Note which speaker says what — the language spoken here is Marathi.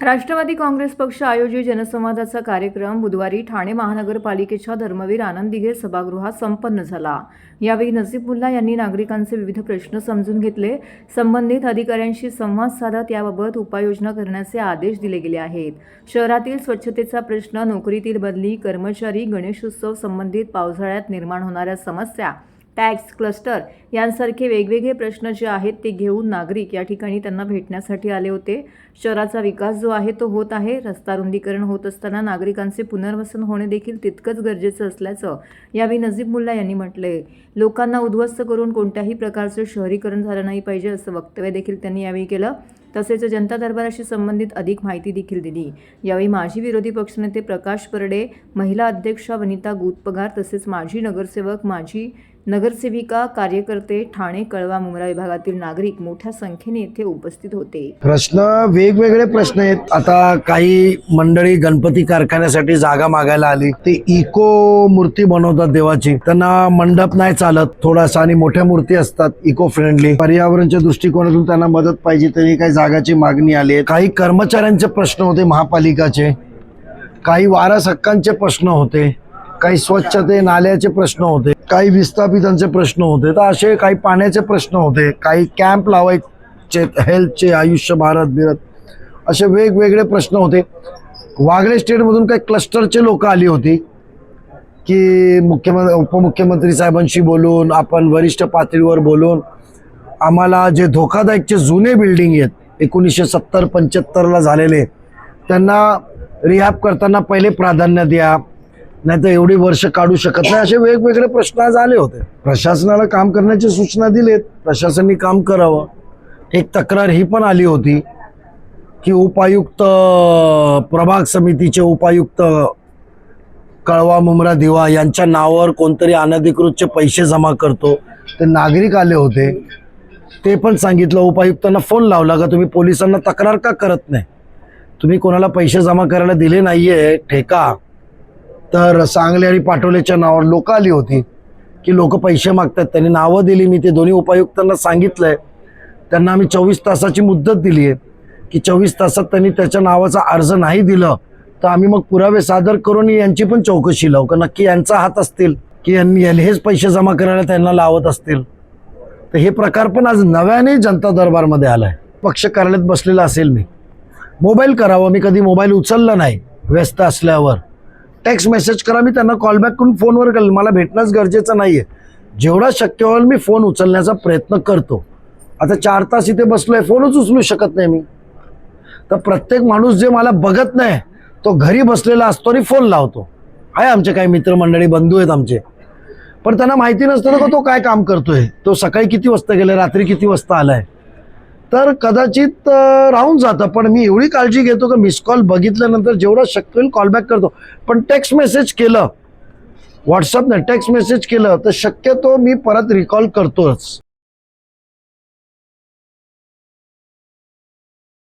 Speaker 1: राष्ट्रवादी काँग्रेस पक्ष आयोजित जनसंवादाचा कार्यक्रम बुधवारी ठाणे महानगरपालिकेच्या धर्मवीर आनंद दिघे सभागृहात संपन्न झाला. यावेळी नसीबुल्ला यांनी नागरिकांचे विविध प्रश्न समजून घेतले. संबंधित अधिकाऱ्यांशी संवाद साधत याबाबत उपाययोजना करण्याचे आदेश दिले गेले आहेत. शहरातील स्वच्छतेचा प्रश्न नोकरीतील बदली कर्मचारी गणेशोत्सव संबंधित पावसाळ्यात निर्माण होणाऱ्या समस्या टॅक्स क्लस्टर यांसारखे वेगवेगळे प्रश्न जे आहेत ते घेऊन नागरिक या ठिकाणी त्यांना भेटण्यासाठी आले होते. शहराचा विकास जो आहे तो होत आहे. रस्ता रुंदीकरण होत असताना नागरिकांचे पुनर्वसन होणे देखील तितकंच गरजेचं असल्याचं यावेळी नजीब मुल्ला यांनी म्हटलंय. लोकांना उद्ध्वस्त करून कोणत्याही प्रकारचं शहरीकरण झालं नाही पाहिजे असं वक्तव्य देखील त्यांनी यावेळी केलं. तसेच जनता दरबाराशी संबंधित अधिक माहिती देखील दिली. यावेळी माजी विरोधी पक्षनेते प्रकाश परडे महिला अध्यक्षा वनिता गुतपगार तसेच माजी नगरसेवक माजी नगरसेविका कार्यकर्ते ठाणे कळवा मुंब्रा विभागातील नागरिक मोठ्या संख्येने येथे उपस्थित होते.
Speaker 2: प्रश्न वेगवेगळे प्रश्न आहेत. आता काही मंडळी गणपती कारखान्यासाठी जागा मागायला आली. ते इको मूर्ती बनवतात देवाची. त्यांना मंडप नाही चालत. थोडासा आणि मोठ्या मूर्ती असतात इको फ्रेंडली पर्यावरणच्या दृष्टिकोनातून त्यांना मदत पाहिजे तरी काही जागाची मागणी आली आहे. काही कर्मचाऱ्यांचे प्रश्न होते महापालिकाचे. काही वारस हक्कांचे प्रश्न होते. काही स्वच्छते नाल्याचे प्रश्न होते. काही विस्थापितांचे प्रश्न होते. तर असे काही पाण्याचे प्रश्न होते. काही कॅम्प लावायचे हेल्थचे आयुष्य भारत बिरत असे वेगवेगळे प्रश्न होते. वागळे स्टेटमधून काही क्लस्टरचे लोक आली होती की मुख्यमंत्री उपमुख्यमंत्री साहेबांशी बोलून आपण वरिष्ठ पातळीवर बोलून आम्हाला जे धोकादायकचे जुने बिल्डिंग आहेत एकोणीसशे सत्तर पंच्याहत्तरला झालेले. त्यांना रिहॅब करताना पहिले प्राधान्य द्या नाही तर एवढी वर्ष काढू शकत नाही. असे वेगवेगळे प्रश्न आज आले होते. प्रशासनाला काम करण्याची सूचना दिलेत. प्रशासनाने काम करावं. एक तक्रार ही पण आली होती की उपायुक्त प्रभाग समितीचे उपायुक्त कळवा मुमरा दिवा यांच्या नावावर कोणतरी अनधिकृतचे पैसे जमा करतो. ते नागरिक आले होते. ते पण सांगितलं उपायुक्तांना फोन लावला का तुम्ही पोलिसांना तक्रार का करत नाही? तुम्ही कोणाला पैसे जमा करायला दिले नाहीये ठेका. तर सांगली आणि पाटोलेच्या नावावर लोक आली होती की लोक पैसे मागतात. त्यांनी नावं दिली मी ते दोन्ही उपायुक्तांना सांगितलंय. त्यांना आम्ही चोवीस तासाची मुदत दिली आहे की चोवीस तासात त्यांनी त्याच्या नावाचा अर्ज नाही दिलं तर आम्ही मग पुरावे सादर करून यांची पण चौकशी लावू का नक्की यांचा हात असतील की यांनी यांनी हेच पैसे जमा करायला त्यांना लावत असतील? तर हे प्रकार पण आज नव्याने जनता दरबारमध्ये आलाय. पक्ष कार्यालयात बसलेला असेल मी. मोबाईल करावं मी कधी मोबाईल उचलला नाही व्यस्त असल्यावर. टेक्स्ट मेसेज करा मी त्यांना कॉलबॅक करून फोनवर करेल. मला भेटणंच गरजेचं नाही आहे जेवढा शक्य होईल मी फोन उचलण्याचा प्रयत्न करतो. आता चार तास इथे बसलोय फोनच उचलू शकत नाही मी. तर प्रत्येक माणूस जे मला बघत नाही तो घरी बसलेला असतो आणि फोन लावतो. आहे आमचे काही मित्रमंडळी बंधू आहेत आमचे. पण त्यांना माहिती नसतं ना का तो काय काम करतोय? तो सकाळी किती वाजता गेलाय रात्री किती वाजता आलाय? तर कदाचित राहून जातं पण मी एवढी काळजी घेतो की मिस कॉल बघितल्यानंतर जेवढा शक्य होईल कॉलबॅक करतो. पण टेक्स्ट मेसेज केलं व्हॉट्सअपने टेक्स्ट मेसेज केलं तर शक्यतो मी परत रिकॉल करतोच.